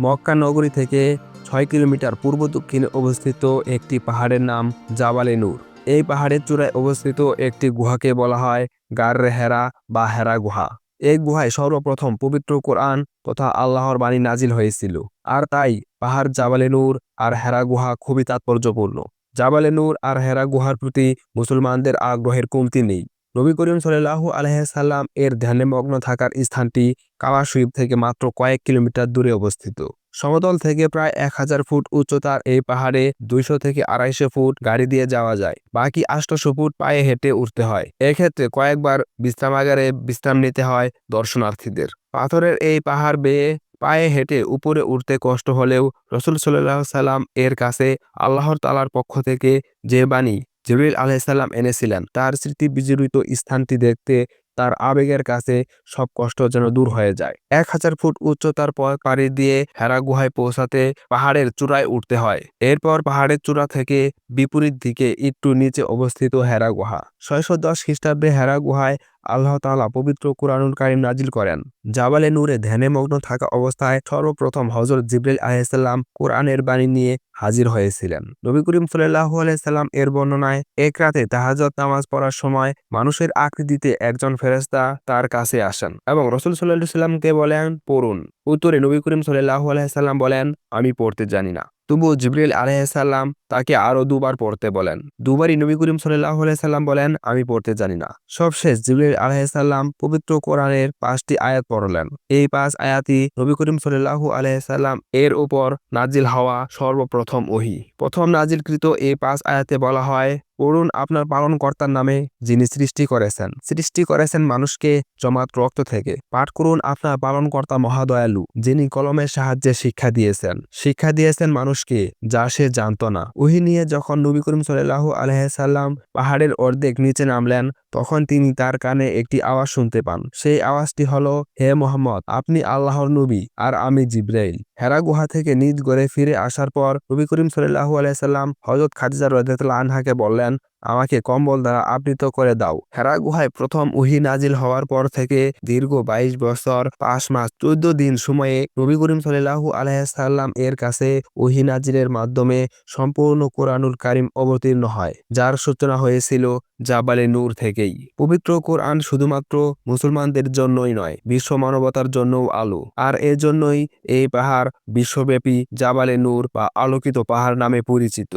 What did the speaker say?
মক্কা নগরী থেকে ছয় কিলোমিটার পূর্ব দক্ষিণে অবস্থিত একটি পাহাড়ের নাম জাবালে নূর। এই পাহাড়ের চূড়ায় অবস্থিত একটি গুহাকে বলা হয় গার্রে হেরা বা হেরা গুহা। এই গুহায় সর্বপ্রথম পবিত্র কোরআন তথা আল্লাহর বাণী নাজিল হয়েছিল। আর তাই পাহাড় জাবালে নূর আর হেরা গুহা খুবই তাৎপর্যপূর্ণ। জাবালে নূর আর হেরা গুহার প্রতি মুসলমানদের আগ্রহের কমতি নেই। নবী করিম সাল্লাহু আলহাম এর ধ্যানে মগ্ন থাকার স্থানটি কাবা শরীফ থেকে মাত্র কয়েক কিলোমিটার দূরে অবস্থিত। সমতল থেকে প্রায় এক হাজার ফুট উচ্চতার এই পাহাড়ে দুইশো থেকে আড়াইশো ফুট গাড়ি দিয়ে যাওয়া যায়, বাকি আটশোশো ফুট পায়ে হেঁটে উঠতে হয়। এক্ষেত্রে কয়েকবার বিশ্রামাগারে বিশ্রাম নিতে হয় দর্শনার্থীদের। পাথরের এই পাহাড় বেয়ে পায়ে হেঁটে উপরে উঠতে কষ্ট হলেও রসুল সাল্লাহ সাল্লাম এর কাছে আল্লাহর তালার পক্ষ থেকে যে বাণী জিবরিল আলাইসাল্লাম এনেছিলেন। তার স্মৃতি বিজড়িত স্থানটি দেখতে তার আবেগের কাছে সব কষ্ট যেন দূর হয়ে যায়। এক হাজার ফুট উচ্চতার পর পাড়ি দিয়ে হেরা গুহায় পৌঁছাতে পাহাড়ের চূড়ায় উঠতে হয়। এরপর পাহাড়ের চূড়া থেকে বিপরীত দিকে একটু নিচে অবস্থিত হেরা গুহা। ছয়শো দশ খ্রিস্টাব্দে হেরা গুহায় আল্লাহ তাআলা পবিত্র কুরআনুল কারিম নাজিল করেন। জাবালে নূরে ধ্যানে মগ্ন থাকা অবস্থায় সর্বপ্রথম হজরত জিব্রাইল আলাইহিসসালাম কোরআনের বাণী নিয়ে হাজির হয়েছিলেন। নবী করিম সাল্লাল্লাহু আলাইহি সাল্লাম এর বর্ণনায়, এক রাতে তাহাজত নামাজ পড়ার সময় মানুষের আকৃতিতে একজন ফেরেশতা তার কাছে আসেন এবং রসুল সাল্লাল্লাহু সাল্লামকে বলেন, পড়ুন। উত্তরে নবী করিম সাল্লাল্লাহু আলাইসাল্লাম বলেন, আমি পড়তে জানি না। তবুও জিবরিল আলাইসাল্লাম তাকে আরও দুবার পড়তে বলেন। দুবারই নবী করিম সাল্লাহ সাল্লাম বলেন, আমি পড়তে জানি না। সবশেষ জিবরিল আলাইসাল্লাম পবিত্র কোরআনের পাঁচটি আয়াত পড়লেন। এই পাঁচ আয়াতি নবী করিম সাল্লাহু আলাইসাল্লাম এর ওপর নাজিল হওয়া সর্বপ্রথম ওহি। প্রথম নাজিলকৃত এই পাঁচ আয়াতে বলা হয় পড়ুন আপনার পালনকর্তার নামে যিনি সৃষ্টি করেছেন। সৃষ্টি করেছেন মানুষকে জমাত রক্ত থেকে। পাঠ করুন আপনার পালনকর্তা মহাদয়ালু, যিনি কলমের সাহায্যে শিক্ষা দিয়েছেন। শিক্ষা দিয়েছেন মানুষকে, যা সে জানত না। ওহি নিয়ে যখন নবী করিম সাল্লাহ আলহাম পাহাড়ের অর্ধেক নিচে নামলেন, তখন তিনি তার কানে একটি আওয়াজ শুনতে পান। সেই আওয়াজটি হলো, হে মোহাম্মদ, আপনি আল্লাহর নবী, আর আমি জিব্রাইল। হেরা গুহা থেকে নিজ গড়ে ফিরে আসার পর নবী করিম সাল্লাহু আলাইসাল্লাম হজরত খাদিজা রাদিয়াল্লাহু আনহাকে বললেন আমাকে কম্বল দ্বারা আবৃত করে দাও। হেরা গুহায় প্রথম উহি নাজিল হওয়ার পর থেকে দীর্ঘ বাইশ বছর, পাঁচ মাস, চোদ্দ দিন সময়ে নবী করিম সাল্লাহু আলাইসাল্লাম এর কাছে উহি নাজিলের মাধ্যমে সম্পূর্ণ কোরআনুল কারিম অবতীর্ণ হয়, যার সূচনা হয়েছিল জাবালে নূর থেকেই। পবিত্র কোরআন শুধুমাত্র মুসলমানদের জন্যই নয়, বিশ্ব মানবতার জন্যও আলো। আর এজন্যই এই পাহাড় বিশ্বব্যাপী জাবালে নূর বা আলোকিত পাহাড় নামে পরিচিত।